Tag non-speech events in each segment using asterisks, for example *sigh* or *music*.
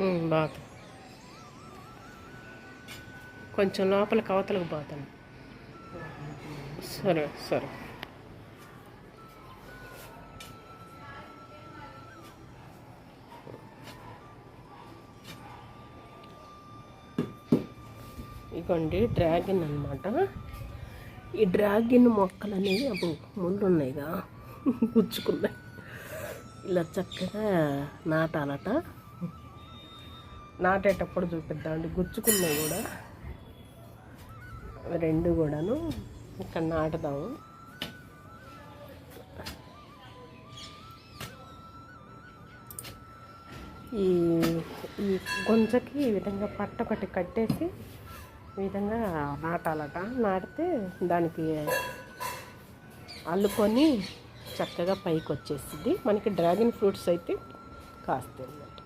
ఉమ్, బాత కొంచెం లోపల కవతలకు పోతాను. సరే సరే. ఇగోండి డ్రాగన్ అనమాట ఈ డ్రాగన్ మొక్కలు అనేవి అప్పుడు ముందు ఉన్నాయిగా *laughs* గుచ్చుకున్నాయి. ఇలా చక్కగా నాటాలట. నాటేటప్పుడు చూపిద్దామండి గుచ్చుకున్నాయి కూడా. రెండు కూడాను ఇక్కడ నాటుదాము. ఈ ఈ గుంజకి ఈ విధంగా పట్ట ఒకటి కట్టేసి ఈ విధంగా నాటాలట. నాటితే దానికి అల్లుకొని చక్కగా పైకి వచ్చేసింది మనకి డ్రాగన్ ఫ్రూట్స్ అయితే కాస్తాయి అన్నమాట.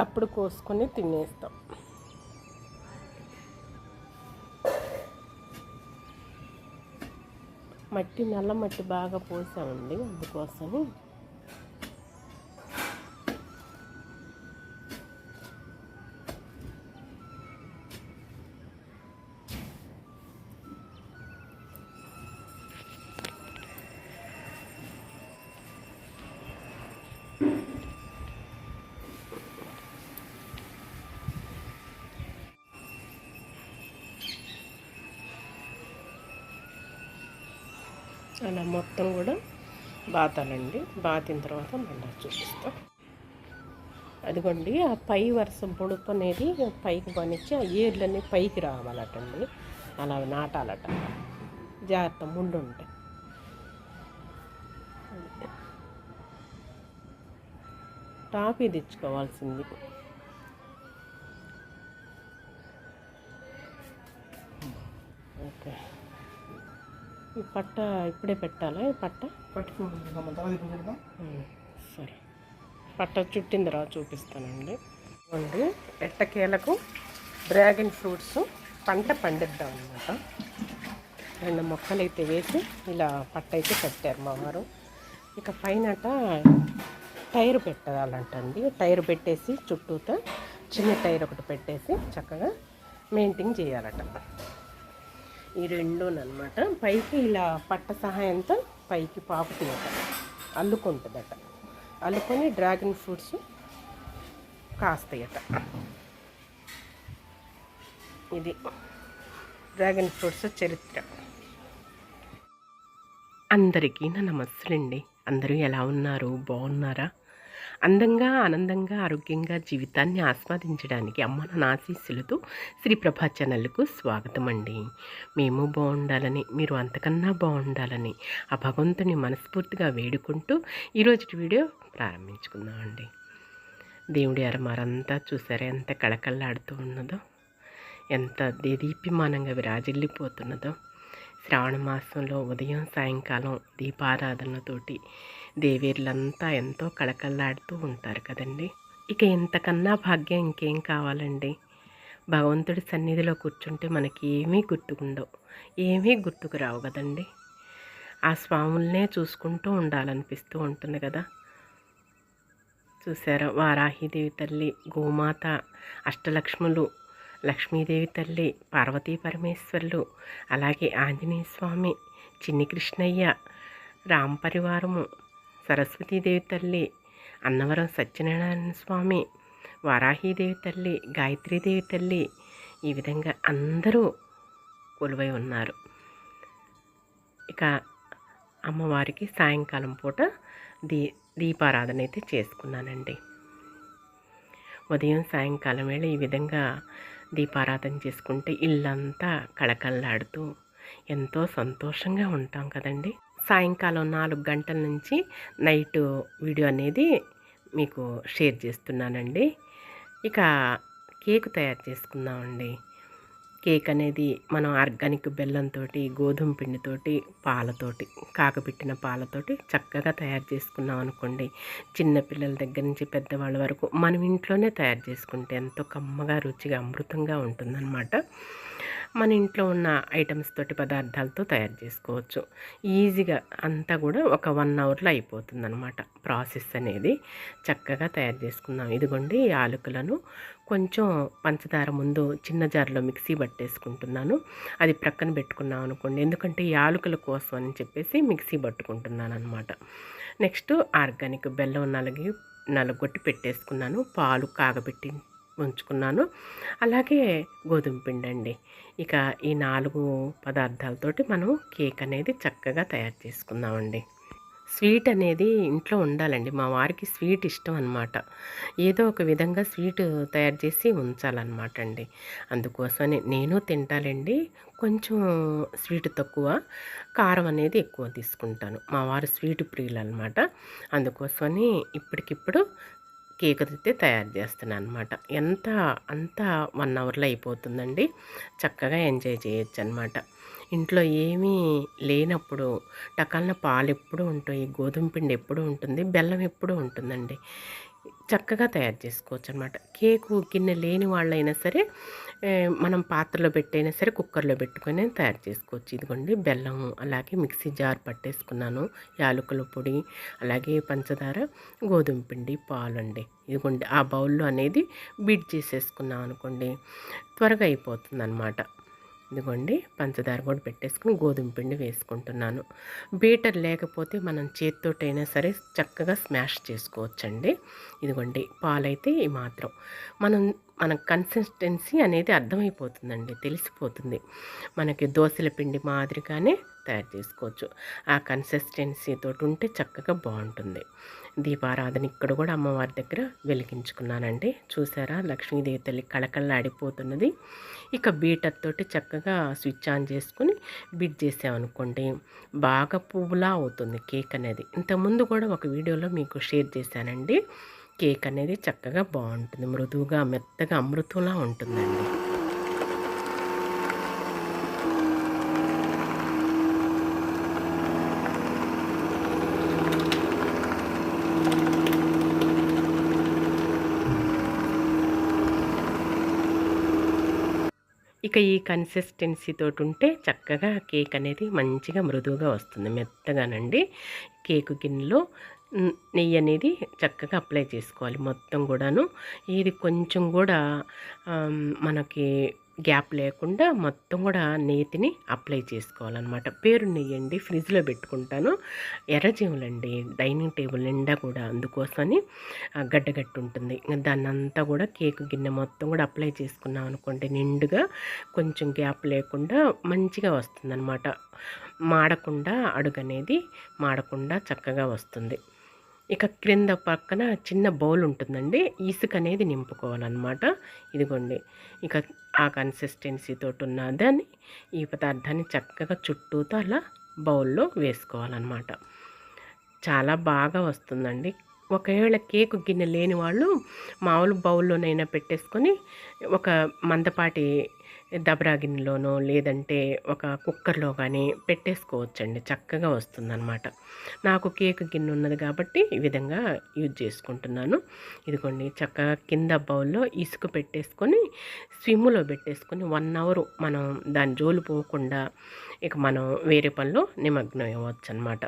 అప్పుడు కోసుకొని తినేస్తాం. మట్టి నల్ల మట్టి బాగా పోసామండి అందుకోసమని అలా మొత్తం కూడా బాతాలండి బాతిన తర్వాత మళ్ళీ చూపిస్తాం. అదిగోండి ఆ పై వరుస పొడుపు అనేది పైకి పనిచ్చి ఆ ఏర్లన్నీ పైకి రావాలటండి అలా నాటాలట. జాగ్రత్త ముందు ఉంటాయి టాపీ తెచ్చుకోవాల్సింది ఈ పట్ట ఇప్పుడే పెట్టాలా? ఈ పట్ట? సరే. పట్ట చుట్టిన తర్వాత చూపిస్తానండి. ఇవ్వండి ఎట్టకేలకు డ్రాగన్ ఫ్రూట్స్ పంట పండిద్దాం అనమాట రెండు మొక్కలు అయితే వేసి ఇలా పట్ట అయితే పెట్టారు మా వారు. ఇక పైనట టైర్ పెట్టాలంటండి. టైర్ పెట్టేసి చుట్టూతా చిన్న టైర్ ఒకటి పెట్టేసి చక్కగా మెయింటైన్ చేయాలట. ఈ రెండునమాట పైకి ఇలా పట్ట సహాయంతో పైకి పాకుతుందట అల్లుకుంటుందట. అల్లుకొని డ్రాగన్ ఫ్రూట్స్ కాస్తాయట. ఇది డ్రాగన్ ఫ్రూట్స్ చరిత్ర. అందరికీ నా నమస్తులండి అందరూ ఎలా ఉన్నారు? బాగున్నారా? అందంగా ఆనందంగా ఆరోగ్యంగా జీవితాన్ని ఆస్వాదించడానికి అమ్మ నా ఆశీస్సులతో శ్రీ ప్రభా ఛానల్కు స్వాగతం అండి మేము బాగుండాలని మీరు అంతకన్నా బాగుండాలని ఆ భగవంతుని మనస్ఫూర్తిగా వేడుకుంటూ ఈరోజు వీడియో ప్రారంభించుకుందామండి దేవుడి అరమారంతా చూసారా? ఎంత కళకళలాడుతూ ఉన్నదో? ఎంత దేదీప్యమానంగా విరాజిల్లిపోతున్నదో? శ్రావణ మాసంలో ఉదయం సాయంకాలం దీపారాధనతోటి దేవేర్లంతా ఎంతో కళకళలాడుతూ ఉంటారు కదండి. ఇక ఇంతకన్నా భాగ్యం ఇంకేం కావాలండి? భగవంతుడి సన్నిధిలో కూర్చుంటే మనకి ఏమీ గుర్తుకుండవు ఏమీ గుర్తుకు రావు కదండి. ఆ స్వాములనే చూసుకుంటూ ఉండాలనిపిస్తూ ఉంటుంది కదా. చూసారా వారాహిదేవి తల్లి గోమాత అష్టలక్ష్ములు లక్ష్మీదేవి తల్లి పార్వతీ పరమేశ్వరులు అలాగే ఆంజనేయ స్వామి చిన్ని కృష్ణయ్య రామ పరివారము సరస్వతీదేవి తల్లి అన్నవరం సత్యనారాయణ స్వామి వారాహీదేవి తల్లి గాయత్రీదేవి తల్లి ఈ విధంగా అందరూ కొలువై ఉన్నారు. ఇక అమ్మవారికి సాయంకాలం పూట దీ దీపారాధన అయితే చేసుకున్నానండి. ఉదయం సాయంకాలం వేళ ఈ విధంగా దీపారాధన చేసుకుంటే ఇల్లంతా కళకళలాడుతూ ఎంతో సంతోషంగా ఉంటాం కదండి. సాయంకాలం నాలుగు గంటల నుంచి నైట్ వీడియో అనేది మీకు షేర్ చేస్తున్నానండి. ఇక కేక్ తయారు చేసుకుందామండి. కేక్ అనేది మనం ఆర్గానిక్ బెల్లంతో గోధుమ పిండితోటి పాలతోటి కాకపెట్టిన పాలతోటి చక్కగా తయారు చేసుకున్నాం అనుకోండి. చిన్నపిల్లల దగ్గర నుంచి పెద్దవాళ్ళ వరకు మనం ఇంట్లోనే తయారు చేసుకుంటే ఎంతో కమ్మగా రుచిగా అమృతంగా ఉంటుందన్నమాట. మన ఇంట్లో ఉన్న ఐటమ్స్ తోటి పదార్థాలతో తయారు చేసుకోవచ్చు. ఈజీగా అంతా కూడా ఒక వన్ అవర్లో అయిపోతుంది అనమాట ప్రాసెస్ అనేది. చక్కగా తయారు చేసుకుందాం ఇదిగోండి యాలకులను కొంచెం పంచదార ముందు చిన్న జార్లో మిక్సీ పట్టేసుకుంటున్నాను. అది ప్రక్కన పెట్టుకున్నాం అనుకోండి. ఎందుకంటే యాలకుల కోసం అని చెప్పేసి మిక్సీ పట్టుకుంటున్నాను అనమాట నెక్స్ట్ ఆర్గానిక్ బెల్లం నలిగి నలగొట్టి పెట్టేసుకున్నాను. పాలు కాగబెట్టి ఉంచుకున్నాను. అలాగే గోధుమ పిండి అండి. ఇక ఈ నాలుగు పదార్థాలతోటి మనం కేక్ అనేది చక్కగా తయారు చేసుకుందామండి. స్వీట్ అనేది ఇంట్లో ఉండాలండి. మా వారికి స్వీట్ ఇష్టం అనమాట ఏదో ఒక విధంగా స్వీట్ తయారు చేసి ఉంచాలన్నమాట అండి. అందుకోసమని నేను తింటాలండి కొంచెం స్వీట్ తక్కువ కారం అనేది ఎక్కువ తీసుకుంటాను. మా వారు స్వీట్ ప్రియులు అనమాట అందుకోసమని ఇప్పటికిప్పుడు కేక్ అయితే తయారు చేస్తున్నాను అనమాట ఎంత అంత వన్ అవర్లో అయిపోతుందండి. చక్కగా ఎంజాయ్ చేయొచ్చు అనమాట ఇంట్లో ఏమీ లేనప్పుడు టకాలన పాలు ఎప్పుడూ ఉంటాయి గోధుమ పిండి ఎప్పుడు ఉంటుంది బెల్లం ఎప్పుడు ఉంటుందండి. చక్కగా తయారు చేసుకోవచ్చు అనమాట కేకు గిన్నె లేని వాళ్ళైనా సరే మనం పాత్రలో పెట్టైనా సరే కుక్కర్లో పెట్టుకొని తయారు చేసుకోవచ్చు. ఇదిగోండి బెల్లం అలాగే మిక్సీ జార్ పట్టేసుకున్నాను. యాలకుల పొడి అలాగే పంచదార గోధుమ పిండి పాలు అండి ఇదిగోండి ఆ బౌల్లో అనేది బీట్ చేసేసుకున్నాం అనుకోండి త్వరగా అయిపోతుంది అనమాట ఇదిగోండి పంచదార కూడా పెట్టేసుకుని గోధుమ పిండి వేసుకుంటున్నాను. బీటర్ లేకపోతే మనం చేతితోటైనా సరే చక్కగా స్మాష్ చేసుకోవచ్చండి. ఇదిగోండి పాలైతే ఈ మాత్రం. మనం మన కన్సిస్టెన్సీ అనేది అర్థమైపోతుందండి తెలిసిపోతుంది. మనకి దోశల పిండి మాదిరిగానే తయారు చేసుకోవచ్చు. ఆ కన్సిస్టెన్సీతో ఉంటే చక్కగా బాగుంటుంది. దీపారాధన ఇక్కడ కూడా అమ్మవారి దగ్గర వెలిగించుకున్నానండి. చూసారా? లక్ష్మీదేవి తల్లి కళకళలాడిపోతున్నది. ఇక బీటర్ తోటి చక్కగా స్విచ్ ఆన్ చేసుకుని బిట్ చేసామనుకోండి బాగా పువ్వులా అవుతుంది కేక్ అనేది. ఇంతకుముందు కూడా ఒక వీడియోలో మీకు షేర్ చేశానండి. కేక్ అనేది చక్కగా బాగుంటుంది. మృదువుగా మెత్తగా అమృతంలా ఉంటుందండి. ఇక ఈ కన్సిస్టెన్సీతో ఉంటే చక్కగా కేక్ అనేది మంచిగా మృదువుగా వస్తుంది మెత్తగానండి. కేకు గిన్నెలో నెయ్యి అనేది చక్కగా అప్లై చేసుకోవాలి మొత్తం కూడాను. ఇది కొంచెం కూడా మనకి గ్యాప్ లేకుండా మొత్తం కూడా నేతిని అప్లై చేసుకోవాలన్నమాట. పేరు నెయ్యండి ఫ్రిడ్జ్లో పెట్టుకుంటాను. ఎర్రజీవులండి డైనింగ్ టేబుల్ నిండా కూడా అందుకోసమని గడ్డగట్టు ఉంటుంది. దాన్ని అంతా కూడా కేక్ గిన్నె మొత్తం కూడా అప్లై చేసుకున్నాం అనుకోండి నిండుగా కొంచెం గ్యాప్ లేకుండా మంచిగా వస్తుందన్నమాట. మాడకుండా అడుగు అనేది మాడకుండా చక్కగా వస్తుంది. ఇక క్రింద పక్కన చిన్న బౌల్ ఉంటుందండి. ఇసుక అనేది నింపుకోవాలన్నమాట. ఇదిగోండి. ఇక ఆ కన్సిస్టెన్సీతో ఉన్న దాన్ని ఈ పదార్థాన్ని చక్కగా చుట్టూతో అలా బౌల్లో వేసుకోవాలన్నమాట. చాలా బాగా వస్తుందండి. ఒకవేళ కేకు గిన్నె లేని వాళ్ళు మామూలు బౌల్లోనైనా పెట్టేసుకొని ఒక మందపాటి దబరాగిన్నిలోనో లేదంటే ఒక కుక్కర్లో కానీ పెట్టేసుకోవచ్చండి. చక్కగా వస్తుందన్నమాట. నాకు కేక్ గిన్నె ఉన్నది కాబట్టి ఈ విధంగా యూజ్ చేసుకుంటున్నాను. ఇదిగోండి చక్కగా కింద బౌల్లో ఇసుక పెట్టేసుకొని స్విమ్లో పెట్టేసుకొని వన్ అవర్ మనం దాని జోలు పోకుండా ఇక మనం వేరే పనిలో నిమగ్నం అవ్వచ్చు అనమాట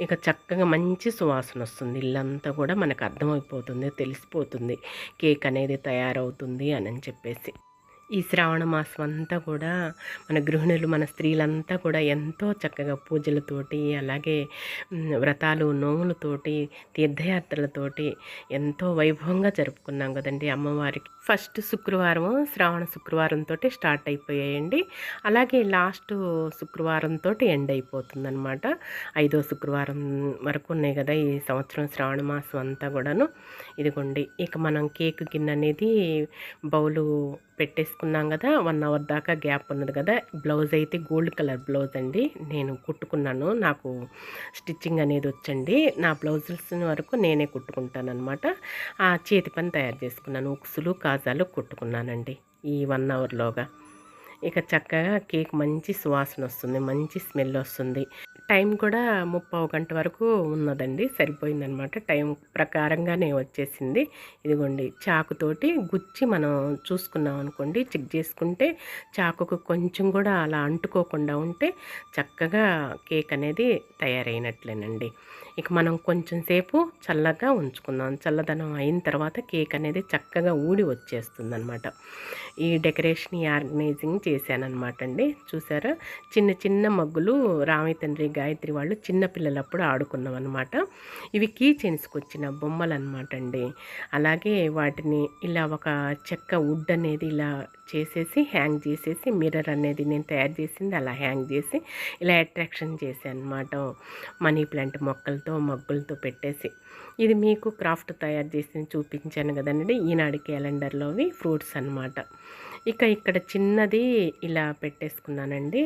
ఇక చక్కగా మంచి సువాసన వస్తుంది. ఇల్లంతా కూడా మనకు అర్థమైపోతుంది తెలిసిపోతుంది. కేక్ అనేది తయారవుతుంది అని చెప్పేసి. ఈ శ్రావణ మాసం అంతా కూడా మన గృహిణులు మన స్త్రీలంతా కూడా ఎంతో చక్కగా పూజలతోటి అలాగే వ్రతాలు నోములతోటి తీర్థయాత్రలతోటి ఎంతో వైభవంగా జరుపుకున్నాం కదండి అమ్మవారికి. ఫస్ట్ శుక్రవారం శ్రావణ శుక్రవారంతో స్టార్ట్ అయిపోయాయండి. అలాగే లాస్ట్ శుక్రవారంతో ఎండ్ అయిపోతుందన్నమాట. ఐదో శుక్రవారం వరకు ఉన్నాయి కదా ఈ సంవత్సరం శ్రావణ మాసం అంతా కూడాను. ఇదిగోండి ఇక మనం కేక్ గిన్నె అనేది బౌలు పెట్టేసుకున్నాం కదా వన్ అవర్ దాకా గ్యాప్ ఉన్నది కదా. బ్లౌజ్ అయితే గోల్డ్ కలర్ బ్లౌజ్ అండి. నేను కుట్టుకున్నాను. నాకు స్టిచ్చింగ్ అనేది వచ్చండి. నా బ్లౌజెస్ వరకు నేనే కుట్టుకుంటాను అనమాట ఆ చేతి పని తయారు చేసుకున్నాను. ఉక్సులు కాజాలు కుట్టుకున్నానండి ఈ వన్ అవర్లోగా ఇక చక్కగా కేక్ మంచి సువాసన వస్తుంది మంచి స్మెల్ వస్తుంది. టైం కూడా ముప్పావు గంట వరకు ఉన్నదండి. సరిపోయిందనమాట టైం ప్రకారంగానే వచ్చేసింది. ఇదిగోండి చాకుతోటి గుచ్చి మనం చూసుకున్నాం అనుకోండి చెక్ చేసుకుంటే చాకుకు కొంచెం కూడా అలా అంటుకోకుండా ఉంటే చక్కగా కేక్ అనేది తయారైనట్లేనండి. ఇక మనం కొంచెం సేపు చల్లగా ఉంచుకుందాం. చల్లదనం అయిన తర్వాత కేక్ అనేది చక్కగా ఊడి వచ్చేస్తుంది అనమాట ఈ డెకరేషన్ ఆర్గనైజింగ్ చేశానమాట అండి చూసారా? చిన్న చిన్న మగ్గులు రామి తండ్రి గాయత్రి వాళ్ళు చిన్న పిల్లలప్పుడు ఆడుకున్నాం అనమాట ఇవి కీ చెన్స్కి వచ్చిన బొమ్మలు అనమాట అండి అలాగే వాటిని ఇలా ఒక చెక్క వుడ్ అనేది ఇలా చేసేసి హ్యాంగ్ చేసేసి మిర్రర్ అనేది నేను తయారు చేసింది అలా హ్యాంగ్ చేసి ఇలా అట్రాక్షన్ చేశాను అనమాట మనీ ప్లాంట్ మొక్కలు మొక్కలతో మగ్గులతో పెట్టేసి ఇది మీకు క్రాఫ్ట్ తయారు చేసి చూపించాను కదండి. ఈనాడు క్యాలెండర్లోవి ఫ్రూట్స్ అనమాట ఇక ఇక్కడ చిన్నది ఇలా పెట్టేసుకున్నానండి.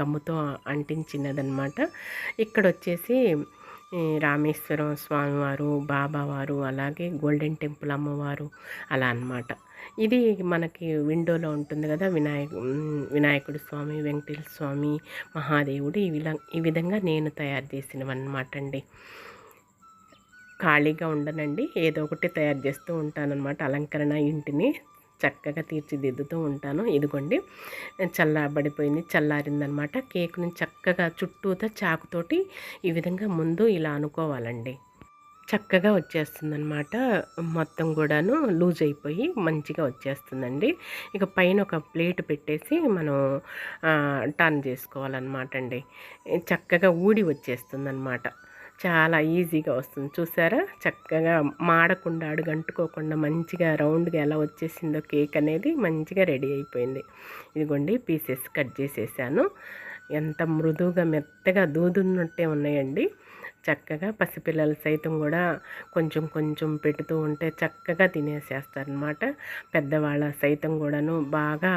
గమ్ముతో అంటించినదనమాట ఇక్కడ వచ్చేసి రామేశ్వరం స్వామివారు బాబావారు అలాగే గోల్డెన్ టెంపుల్ అమ్మవారు అలా అనమాట ఇది మనకి విండోలో ఉంటుంది కదా వినాయక వినాయకుడు స్వామి వెంకటేశ్వర స్వామి మహాదేవుడు ఈ విధంగా ఈ విధంగా నేను తయారు చేసినవన్నమాట అండి ఖాళీగా ఉండనండి ఏదో ఒకటి తయారు చేస్తూ ఉంటానన్నమాట. అలంకరణ ఇంటిని చక్కగా తీర్చిదిద్దుతూ ఉంటాను. ఇదిగోండి చల్లబడిపోయింది చల్లారిందనమాట కేక్ని చక్కగా చుట్టూతో చాకుతోటి ఈ విధంగా ముందు ఇలా అనుకోవాలండి. చక్కగా వచ్చేస్తుందనమాట మొత్తం కూడాను లూజ్ అయిపోయి మంచిగా వచ్చేస్తుందండి. ఇక పైన ఒక ప్లేట్ పెట్టేసి మనం టర్న్ చేసుకోవాలన్నమాట అండి. చక్కగా ఊడి వచ్చేస్తుందన్నమాట. చాలా ఈజీగా వస్తుంది. చూసారా? చక్కగా మాడకుండా అడుగంటుకోకుండా మంచిగా రౌండ్గా ఎలా వచ్చేసిందో కేక్ అనేది మంచిగా రెడీ అయిపోయింది. ఇదిగోండి పీసెస్ కట్ చేసేసాను. ఎంత మృదువుగా మెత్తగా దూదున్నట్టే ఉన్నాయండి. చక్కగా పసిపిల్లలు సైతం కూడా కొంచెం కొంచెం పెడుతూ ఉంటే చక్కగా తినేసేస్తారనమాట పెద్దవాళ్ళ సైతం కూడాను బాగా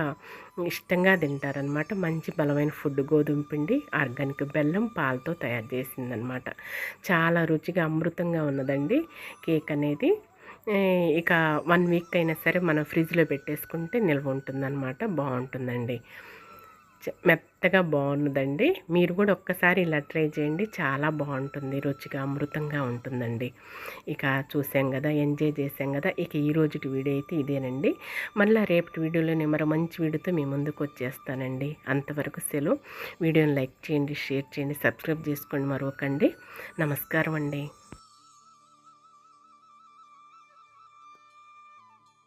ఇష్టంగా తింటారనమాట మంచి బలమైన ఫుడ్ గోధుమ పిండి ఆర్గానిక్ బెల్లం పాలతో తయారు చేసిందనమాట చాలా రుచిగా అమృతంగా ఉన్నదండి కేక్ అనేది. ఇక వన్ వీక్ అయినా సరే మనం ఫ్రిడ్జ్లో పెట్టేసుకుంటే నిల్వ ఉంటుందన్నమాట. బాగుంటుందండి. మెత్తగా బాగున్నదండి మీరు కూడా ఒక్కసారి ఇలా ట్రై చేయండి. చాలా బాగుంటుంది. రుచిగా అమృతంగా ఉంటుందండి. ఇక చూసాం కదా ఎంజాయ్ చేసాం కదా ఇక ఈ రోజుటి వీడియో అయితే ఇదేనండి. మళ్ళీ రేపటి వీడియోలోనే మరో మంచి వీడియోతో మీ ముందుకు వచ్చేస్తానండి. అంతవరకు సెలవు. వీడియోని లైక్ చేయండి షేర్ చేయండి సబ్స్క్రైబ్ చేసుకోండి మరొకండి. నమస్కారం అండి.